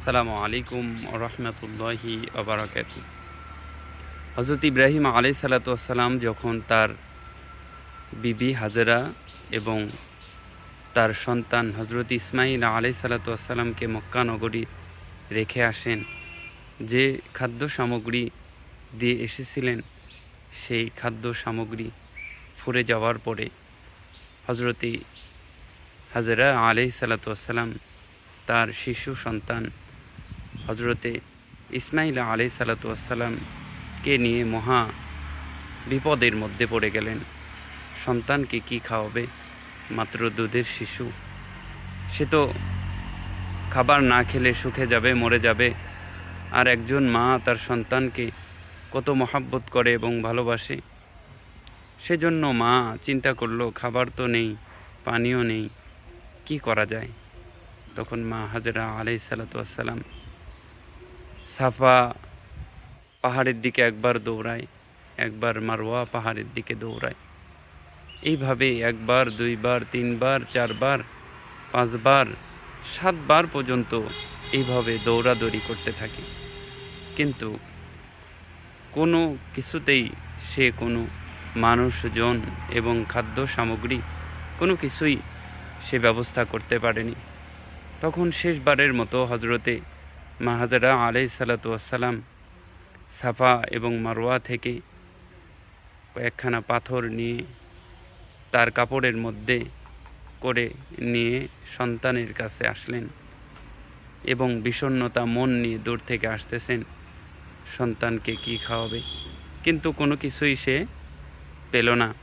আসসালামু আলাইকুম রহমতুল্লাহি আবরাকাত হজরত ইব্রাহিম আলাই সালাতাম যখন তার বিবি হাজরা এবং তার সন্তান হজরত ইসমাইল আলাই সালাতামকে মক্কা নগরী রেখে আসেন, যে খাদ্য সামগ্রী দিয়ে এসেছিলেন সেই খাদ্য সামগ্রী ফুরে যাওয়ার পরে হজরতি হাজরা আলাই সালাতাম তার শিশু সন্তান হজরতে ইসমাইল আলাই সালাতামকে নিয়ে মহা বিপদের মধ্যে পড়ে গেলেন। সন্তানকে কি খাওয়াবে? মাত্র দুধের শিশু। সে তো খাবার না খেলে শুকে যাবে, মরে যাবে। আর একজন মা তার সন্তানকে কত মহাব্বত করে এবং ভালোবাসে। সেজন্য মা চিন্তা করল, খাবার তো নেই, পানিও নেই, কি করা যায়? তখন মা হাজরা আলাই সাফা পাহাড়ের দিকে একবার দৌড়ায়, একবার মারোয়া পাহাড়ের দিকে দৌড়ায়। এইভাবে একবার, দুইবার, তিনবার, চারবার, পাঁচবার, সাতবার পর্যন্ত এইভাবে দৌড়াদৌড়ি করতে থাকে। কিন্তু কোনো কিছুতেই সে কোনো মানুষজন এবং খাদ্য সামগ্রী কোনো কিছুই সে ব্যবস্থা করতে পারেনি। তখন শেষবারের মতো হজরতে মাহাজারা আলাই সালাতাম সাফা এবং মারোয়া থেকে কয়েকখানা পাথর নিয়ে তার কাপড়ের মধ্যে করে নিয়ে সন্তানের কাছে আসলেন এবং বিষণ্নতা মন নিয়ে দূর থেকে আসতেছেন। সন্তানকে কি খাওয়াবে? কিন্তু কোনো কিছুই সে পেল না।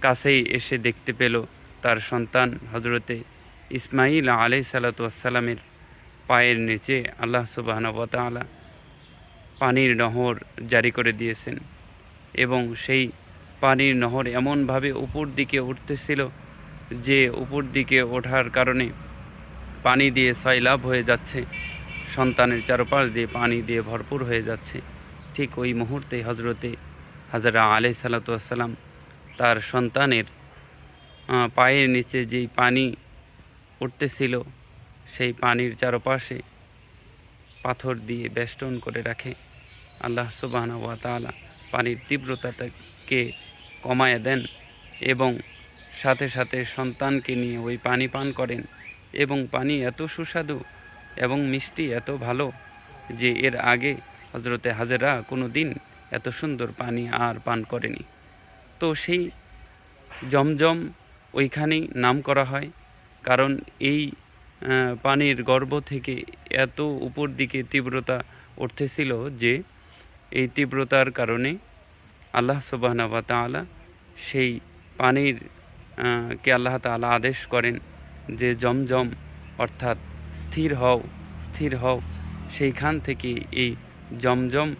কাছেই এসে দেখতে পেল তার সন্তান হজরতে ইসমাইল আলাই সালাতামের পায়ের নিচে আল্লাহ সুবাহনবতালা পানির নহর জারি করে দিয়েছেন এবং সেই পানির নহর এমনভাবে উপর দিকে উঠতেছিল যে উপর দিকে ওঠার কারণে পানি দিয়ে সয়লাভ হয়ে যাচ্ছে, সন্তানের চারপাশ দিয়ে পানি দিয়ে ভরপুর হয়ে যাচ্ছে। ঠিক ওই মুহূর্তে হজরতে হাজরা আলাই সালাতাম তার সন্তানের পায়ের নিচে যেই পানি উঠতেছিল সেই পানির চারপাশে পাথর দিয়ে বেষ্টন করে রাখে। আল্লাহ সুবাহানা তাআলা পানির তীব্রতাকে কমায় দেন এবং সাথে সাথে সন্তানকে নিয়ে ওই পানি পান করেন এবং পানি এত সুস্বাদু এবং মিষ্টি, এত ভালো যে এর আগে হজরতে হাজেরা কোনো দিন এত সুন্দর পানি আর পান করেনি। তো সেই জমজম ওইখানেই নাম করা হয়। কারণ এই পানির গর্ভ থেকে এত উপর দিকে তীব্রতা উঠতেছিল যে এই তীব্রতার কারণে আল্লাহ সুবাহনা বা তাআলা সেই পানির কে আল্লাহ তাআলা আদেশ করেন যে জমজম অর্থাৎ স্থির হও স্থির হও। সেইখান থেকে এই জমজম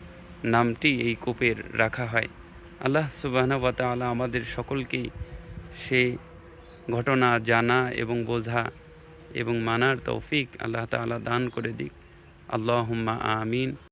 নামটি এই কূপের রাখা হয়। আল্লাহ সুবাহনা বা তাআলা আমাদের সকলকেই সে ঘটনা জানা এবং বোঝা এবং মানার তৌফিক আল্লাহ তালা দান করে দিক। আল্লাহ আমিন।